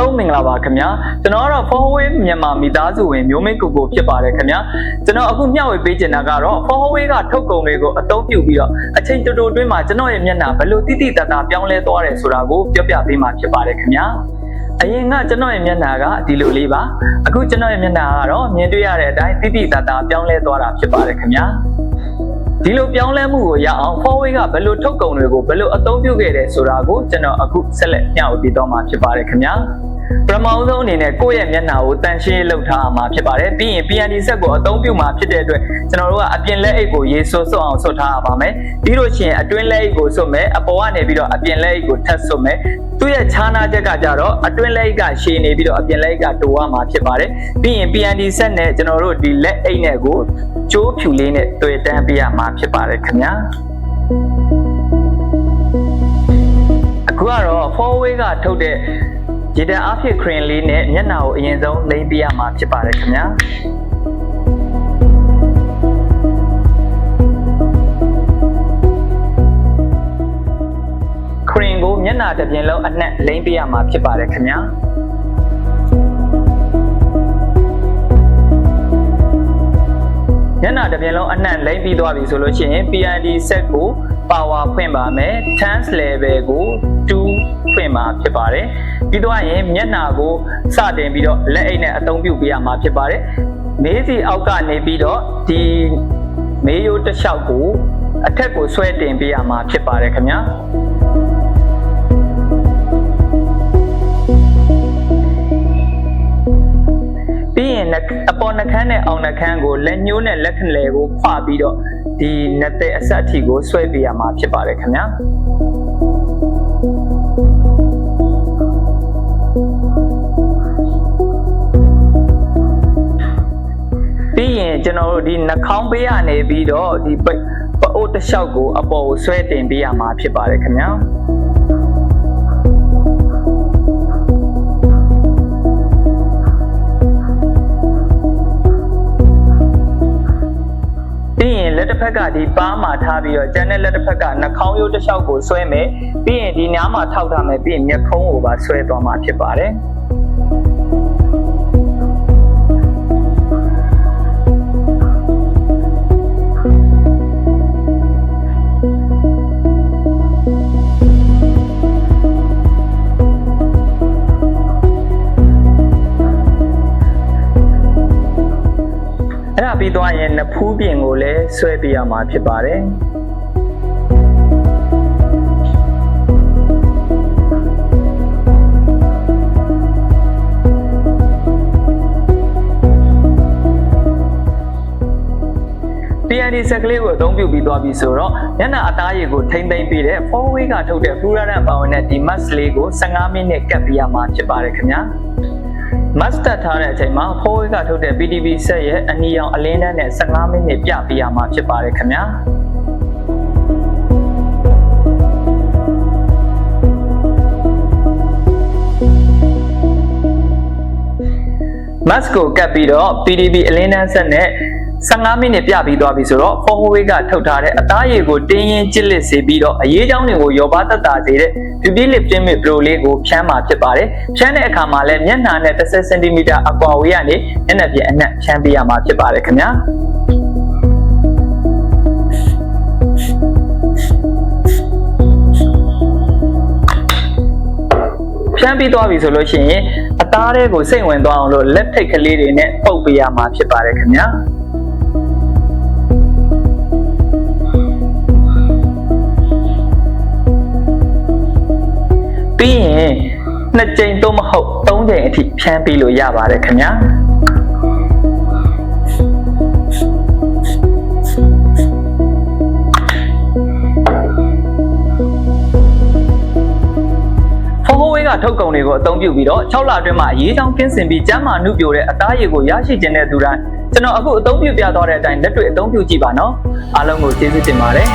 လုံးမင်္ဂလာပါခင်ဗျာကျွန်တော်ကတော့ Huawei မြန်မာမိသားစုဝင်မျိုးမင်းကိုကိုဖြစ်ပါတယ်ခင်ဗျာကျွန်တော်အခုမျှဝေပေးချင်တာကတော့ Huawei ကထုတ်ကုန်တွေကိုအသုံးပြုပြီးတော့အချိန်တိုတိုအတွင်းမှာကျွန်တော်ရဲ့မျက်နှာဘယ်လိုတိတိတတ်တာပြောင်းလဲသွားတယ်ဆိုတာကိုပြောပြပေးမှာဖြစ်ပါတယ်ခင်ဗျာအရင်ကကျွန်တော်ရဲ့မျက်နှာကဒီလိုလေးပါအခုကျွန်တော်ရဲ့မျက်နှာကတော့မြင်တွေ့ရတဲ့အတိုင်းတိတိတတ်တာပြောင်းလဲသွားတာဖြစ်ပါတယ်ခင်ဗျာဒီလိုပြောင်းလဲမှုကိုရအောင် Huawei ကဘယ်လိုထုတ်ကုန်တွေကိုဘယ်လိုအသုံးပြုခဲ့တယ်ဆိုတာကိုကျွန်တော်အခုဆက်လက်မျှဝေပေးတော့မှာဖြစ်ပါတယ်ခင်ဗျာ ပထမဦးဆုံးအနေနဲ့ကိုယ့်ရဲ့မျက်နှာကိုတန်ရှင်းလုပ်ထားမှာဖြစ်ပါတယ်ပြီးရင် PND ဆက်ကိုအသုံးပြုမှာဖြစ်တဲ့အတွက်ကျွန်တော်တို့ကအပြင်လက်အိတ်ကိုရေဆွဆွအောင်ဆွထားရပါမယ်ပြီးလို့ရှိရင်အတွင်းလက်အိတ်ကိုဆွမယ်အပေါ်ကနေပြီးတော့အပြင်လက်အိတ်ကိုထပ်ဆွမယ်သူ့ရဲ့ခြားနာချက်ကကြတော့အတွင်းလက်အိတ်ကရှည်နေပြီးတော့အပြင်လက်အိတ်ကတိုးရမှာဖြစ်ပါတယ်ပြီးရင် PND ဆက်နဲ့ကျွန်တော်တို့ဒီလက်အိတ်နဲ့ကိုကျိုးဖြူလေးနဲ့တွေ့တန်းပေးရမှာဖြစ်ပါတယ်ခင်ဗျာအခုကတော့ Huawei ကထုတ်တဲ့ ရေတံအဖြစ်ခရင်လေးနဲ့မျက်နှာကိုအရင်ဆုံးလိမ့်ပြရမှာဖြစ်ပါတယ်ခင်ဗျာခရင်ကိုမျက်နှာတစ်ပြင်လုံးအနှက်လိမ့်ပြရမှာဖြစ်ပါတယ်ခင်ဗျာမျက်နှာတစ်ပြင်လုံးအနှံ့လိမ့်ပြီးသွားပြီဆိုလို့ရှိရင် PID set ကို power ဖွင့်ပါမယ် tense level ကို2ဖွင့်မှာဖြစ်ပါတယ် ပြီးတော့ရင်မျက်နှာကိုစတင်ပြီးတော့လက်အိတ်နဲ့အသုံးပြုပေးရမှာဖြစ်ပါတယ်မေးစီအောက်ကနေပြီးတော့ဒီမေးရိုးတစ်လျှောက်ကိုအထက်ကိုဆွဲတင်ပေးရမှာဖြစ်ပါတယ်ခင်ဗျာပြီးရင်အပေါ်နှခမ်းနဲ့အောက်နှခမ်းကိုလက်ညှိုးနဲ့လက်ခလဲကိုခွပြီးတော့ဒီနှစ်သက်အဆက်အထိကိုဆွဲပေးရမှာဖြစ်ပါတယ်ခင်ဗျာ ကျွန်တော်တို့ဒီနှာခေါင်းပေးရနေပြီးတော့ဒီပအိုးတစ်လျှောက်ကိုအပေါ်ကိုဆွဲတင်ပေးရမှာဖြစ်ပါတယ်ခင်ဗျာပြီးရင်လက်တစ်ဖက်ကဒီပါးမှာထားပြီးတော့ကျန်တဲ့လက်တစ်ဖက်ကနှာခေါင်းရိုးတစ်လျှောက်ကိုဆွဲမယ်ပြီးရင်ဒီနားမှာထောက်ထားမယ်ပြီးရင်မျက်ခုံးကိုပါဆွဲသွားမှာဖြစ်ပါတယ် ပြီးသွားရင်နဖူးပြင်ကိုလည်းဆွဲပေးရမှာဖြစ်ပါတယ်။ PND ဆက်ကလေးကိုအသုံးပြုပြီးသွားပြီဆိုတော့ညနာအသားရည်ကိုထိမ့်သိမ့်ပြီးတဲ့ 4way ကထုတ်တဲ့ fluoride ပါဝင်တဲ့ဒီ mask လေးကို15မိနစ်ကပ်ပြရမှာဖြစ်ပါတယ်ခင်ဗျာ။ master ထားတဲ့အချိန်မှာ Huawei ကထုတ်တဲ့ PDB ဆက်ရဲ့အနီရောင်အလင်းတန်းနဲ့15မိနစ်ပြပေးရမှာဖြစ်ပါတယ်ခင်ဗျာ mask ကိုကပ်ပြီးတော့ PDB အလင်းတန်းဆက်နဲ့ 15မိနစ်ပြပြီးသွားပြီဆိုတော့ Huawei ကထုတ်ထားတဲ့အသားရည်ကိုတင်းရင်ကျစ်လစ်စေပြီးတော့အရေးချောင်းတွေကိုရောပါသက်သာစေတဲ့ Beauty Lip Tint Mist Pro လေးကိုဖြန်းမှာဖြစ်ပါတယ်။ဖြန်းတဲ့အခါမှာလည်းမျက်နှာနဲ့10 cm အကွာဝေးကနေမျက်နှာပြင်အနှံ့ဖြန်းပေးရမှာဖြစ်ပါတယ်ခင်ဗျာ။ဖြန်းပြီးသွားပြီဆိုလို့ရှိရင်အသားတွေကိုစိတ်ဝင်သွားအောင်လို့လက်ထိတ်ကလေးတွေနဲ့ပုတ်ပေးရမှာဖြစ်ပါတယ်ခင်ဗျာ ပြီးရင်နှစ်ကြိမ်သို့မဟုတ်သုံးကြိမ်အထိဖြန်းပြီးလို့ရပါတယ်ခင်ဗျာဖိုးဖိုးဝေးကထုတ်ကုန်တွေကိုအသုံးပြုပြီးတော့6လအတွင်းမှာအရေးချောင်းကင်းစင်ပြီးကျန်းမာနှုတ်ပြိုတဲ့အသားရည်ကိုရရှိခြင်းတဲ့သူတိုင်းကျွန်တော်အခုအသုံးပြုပြသွားတဲ့အတိုင်းလက်တွေ့အသုံးပြုကြည့်ပါနော်အားလုံးကိုကျေးဇူးတင်ပါတယ်